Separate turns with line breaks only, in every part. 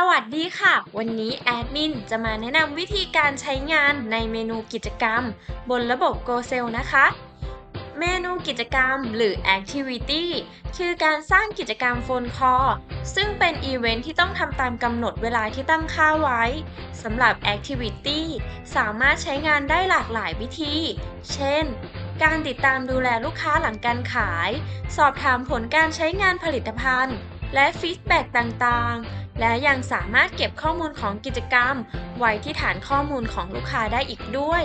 สวัสดีค่ะ วันนี้แอดมินจะมาแนะนำวิธีการใช้งานในเมนูกิจกรรม บนระบบ GoSell นะคะ เมนูกิจกรรมหรือ Activity คือการสร้างกิจกรรมโฟนคอซึ่งเป็นอีเวนท์ที่ต้องทำตามกำหนดเวลาที่ตั้งค่าไว้สำหรับ Activity สามารถใช้งานได้หลากหลายวิธี เช่น การติดตามดูแลลูกค้าหลังการขาย สอบถามผลการใช้งานผลิตภัณฑ์ และฟีดแบ็กต่างๆ และยังสามารถเก็บข้อมูลของกิจกรรม ไว้ที่ฐานข้อมูลของลูกค้าได้อีกด้วย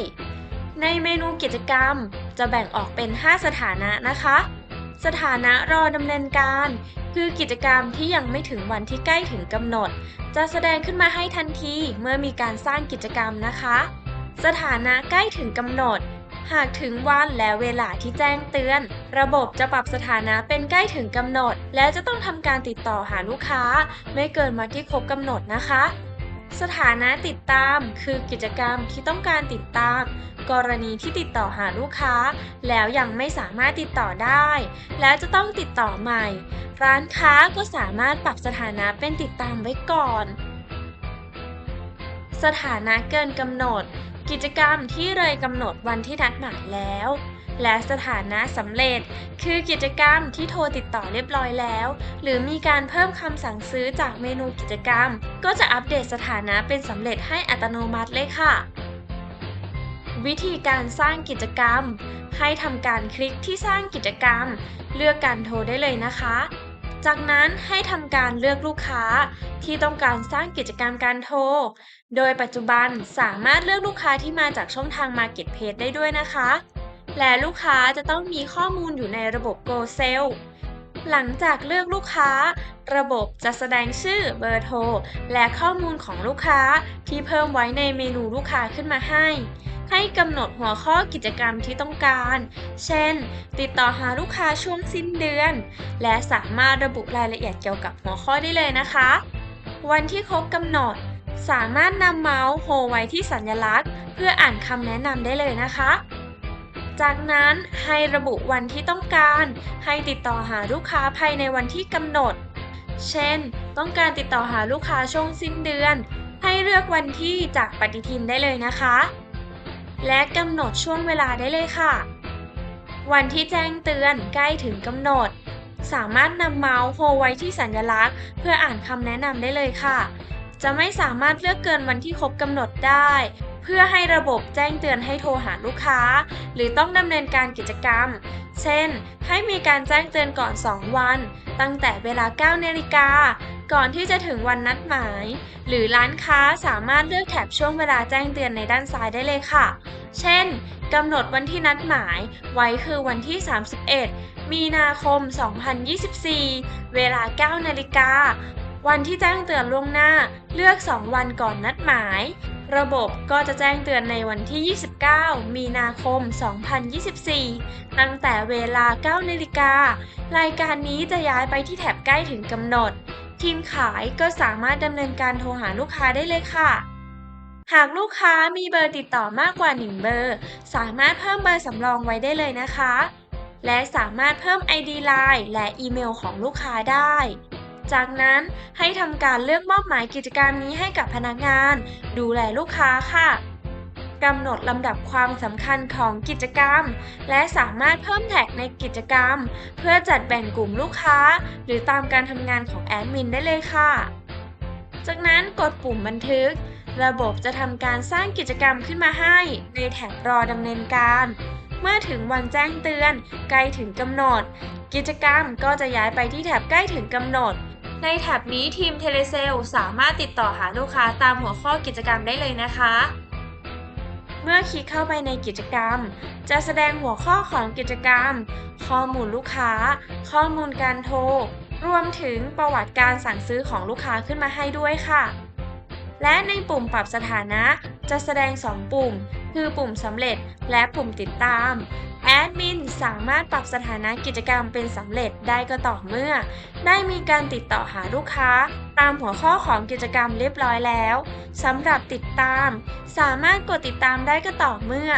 ในเมนูกิจกรรมจะแบ่งออกเป็น 5 สถานะนะคะ สถานะรอดำเนินการ คือกิจกรรมที่ยังไม่ถึงวันที่ใกล้ถึงกำหนด จะแสดงขึ้นมาให้ทันทีเมื่อมีการสร้างกิจกรรมนะคะ สถานะใกล้ถึงกำหนด หากถึงวันและเวลาที่แจ้งเตือน ระบบจะปรับสถานะเป็นใกล้ถึงกำหนด และจะต้องทำการติดต่อหาลูกค้า ไม่เกินวันที่ครบกำหนดนะคะ สถานะติดตามคือกิจกรรมที่ต้องการติดตาม กรณีที่ติดต่อหาลูกค้า แล้วยังไม่สามารถติดต่อได้ และจะต้องติดต่อใหม่ ร้านค้าก็สามารถปรับสถานะเป็นติดตามไว้ก่อน สถานะเกินกำหนด กิจกรรมที่เลยกำหนดวันที่นัดหมายแล้ว และสถานะสำเร็จ คือกิจกรรมที่โทรติดต่อเรียบร้อยแล้ว หรือมีการเพิ่มคำสั่งซื้อจากเมนูกิจกรรม ก็จะอัปเดตสถานะเป็นสำเร็จให้อัตโนมัติเลยค่ะ วิธีการสร้างกิจกรรม ให้ทำการคลิกที่สร้างกิจกรรม เลือกการโทรได้เลยนะคะ จากนั้นให้ทำการเลือกลูกค้าที่ต้องการสร้างกิจกรรมการโทร โดยปัจจุบันสามารถเลือกลูกค้าที่มาจากช่องทาง Marketplace ได้ด้วยนะคะ และลูกค้าจะต้องมีข้อมูลอยู่ในระบบ GoSell หลังจากเลือกลูกค้า ระบบจะแสดงชื่อเบอร์โทร และข้อมูลของลูกค้าที่เพิ่มไว้ในเมนูลูกค้าขึ้นมาให้ ให้กำหนดหัวข้อกิจกรรมที่ต้องการ เช่น ติดต่อหาลูกค้าช่วงสิ้นเดือน และสามารถระบุรายละเอียดเกี่ยวกับหัวข้อได้เลยนะคะ วันที่ครบกำหนด สามารถนำเมาส์โฮไว้ที่สัญลักษณ์ เพื่ออ่านคำแนะนำได้เลยนะคะ จากนั้นให้ระบุวันที่ต้องการ ให้ติดต่อหาลูกค้าภายในวันที่กำหนด เช่น ต้องการติดต่อหาลูกค้าช่วงสิ้นเดือน ให้เลือกวันที่จากปฏิทินได้เลยนะคะ และกำหนดช่วงเวลาได้เลยค่ะ วันที่แจ้งเตือนใกล้ถึงกำหนด สามารถนำเมาส์โฮไว้ที่สัญลักษณ์ เพื่ออ่านคำแนะนำได้เลยค่ะ จะไม่สามารถเลือกเกินวันที่ครบกำหนดได้ เพื่อให้ระบบแจ้งเตือนให้โทรหาลูกค้า หรือต้องดำเนินการกิจกรรม เช่น ให้มีการแจ้งเตือนก่อน 2 วัน ตั้งแต่เวลา9นาฬิกาก่อนที่จะถึงวันนัดหมาย หรือร้านค้าสามารถเลือกแถบช่วงเวลาแจ้งเตือนในด้านซ้ายได้เลยค่ะ เช่นกำหนดวันที่นัดหมาย ไว้คือวันที่ 31 มีนาคม 2024 เวลา 9 นาฬิกา วันที่แจ้งเตือนล่วงหน้า เลือก 2 วันก่อนนัดหมาย ระบบก็จะแจ้งเตือนในวันที่ 29 มีนาคม 2024 ตั้งแต่เวลา 9นาฬิกา รายการนี้จะย้ายไปที่แถบใกล้ถึงกำหนด ทีมขายก็สามารถดำเนินการโทรหาลูกค้าได้เลยค่ะ หากลูกค้ามีเบอร์ติดต่อมากกว่า 1 เบอร์ สามารถเพิ่มเบอร์สำรองไว้ได้เลยนะคะ และสามารถเพิ่ม ID Line และอีเมลของลูกค้าได้ จากนั้นให้ทำการเลือกมอบหมายกิจกรรมนี้ให้กับพนักงาน ดูแลลูกค้าค่ะกำหนดลำดับความสำคัญของกิจกรรม และสามารถเพิ่มแท็กในกิจกรรม เพื่อจัดแบ่งกลุ่มลูกค้า หรือตามการทำงานของแอดมินได้เลยค่ะ จากนั้นกดปุ่มบันทึก ระบบจะทำการสร้างกิจกรรมขึ้นมาให้ ในแถบรอดำเนินการ เมื่อถึงวันแจ้งเตือนใกล้ถึงกำหนด กิจกรรมก็จะย้ายไปที่แถบใกล้ถึงกำหนด ในแถบนี้ทีมเทเลเซลสามารถติดต่อหาลูกค้าตามหัวข้อกิจกรรมได้เลยนะคะ เมื่อคลิกเข้าไปในกิจกรรม จะแสดงหัวข้อของกิจกรรม ข้อมูลลูกค้า ข้อมูลการโทร รวมถึงประวัติการสั่งซื้อของลูกค้าขึ้นมาให้ด้วยค่ะและในปุ่มปรับสถานะจะแสดง 2 ปุ่ม คือปุ่มสำเร็จและปุ่มติดตาม แอดมินสามารถปรับสถานะกิจกรรมเป็นสำเร็จได้ก็ต่อเมื่อ ได้มีการติดต่อหาลูกค้า ตามหัวข้อของกิจกรรมเรียบร้อยแล้วสำหรับติดตาม สามารถกดติดตามได้ก็ต่อเมื่อ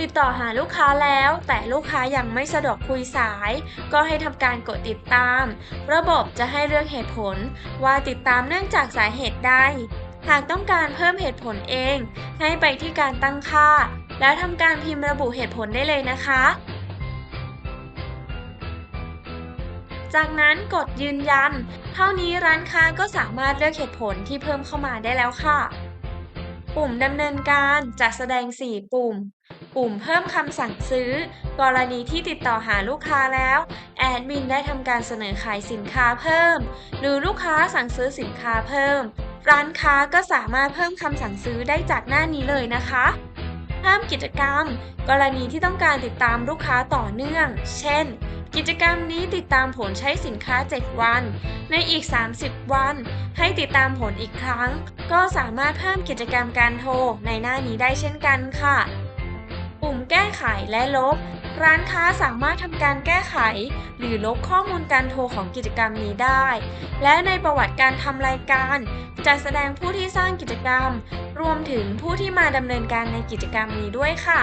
ติดต่อหาลูกค้าแล้วแต่ลูกค้ายังไม่สะดวกคุยสาย ก็ให้ทำการกดติดตาม ระบบจะให้เลือกเหตุผลว่าติดตามเนื่องจากสาเหตุใด หากต้องการเพิ่มเหตุผลเอง ให้ไปที่การตั้งค่า และทำการพิมพ์ระบุเหตุผลได้เลยนะคะ จากนั้นกดยืนยัน เท่านี้ร้านค้าก็สามารถเลือกเหตุผลที่เพิ่มเข้ามาได้แล้วค่ะ ปุ่มดำเนินการจะแสดง 4 ปุ่ม ปุ่มเพิ่มคำสั่งซื้อ กรณีที่ติดต่อหาลูกค้าแล้วแอดมินได้ทำการเสนอขายสินค้าเพิ่ม หรือลูกค้าสั่งซื้อสินค้าเพิ่ม ร้านค้าก็สามารถเพิ่มคำสั่งซื้อได้จากหน้านี้เลยนะคะเพิ่มกิจกรรม กรณีที่ต้องการติดตามลูกค้าต่อเนื่อง เช่น กิจกรรมนี้ติดตามผลใช้สินค้า 7 วัน ในอีก 30 วัน ให้ติดตามผลอีกครั้ง ก็สามารถเพิ่มกิจกรรมการโทรในหน้านี้ได้เช่นกันค่ะ แก้ไขและลบ ร้านค้าสามารถทำการแก้ไข หรือลบข้อมูลการโทรของกิจกรรมนี้ได้ และในประวัติการทำรายการ จะแสดงผู้ที่สร้างกิจกรรม รวมถึงผู้ที่มาดำเนินการในกิจกรรมนี้ด้วยค่ะ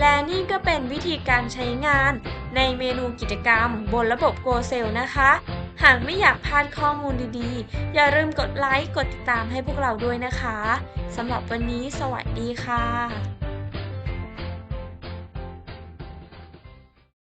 และนี่ก็เป็นวิธีการใช้งาน ในเมนูกิจกรรม บนระบบ GoSell นะคะหากไม่อยากพลาดข้อมูลดีๆ อย่าลืมกดไลค์ กดติดตามให้พวกเราด้วยนะคะ สำหรับวันนี้สวัสดีค่ะ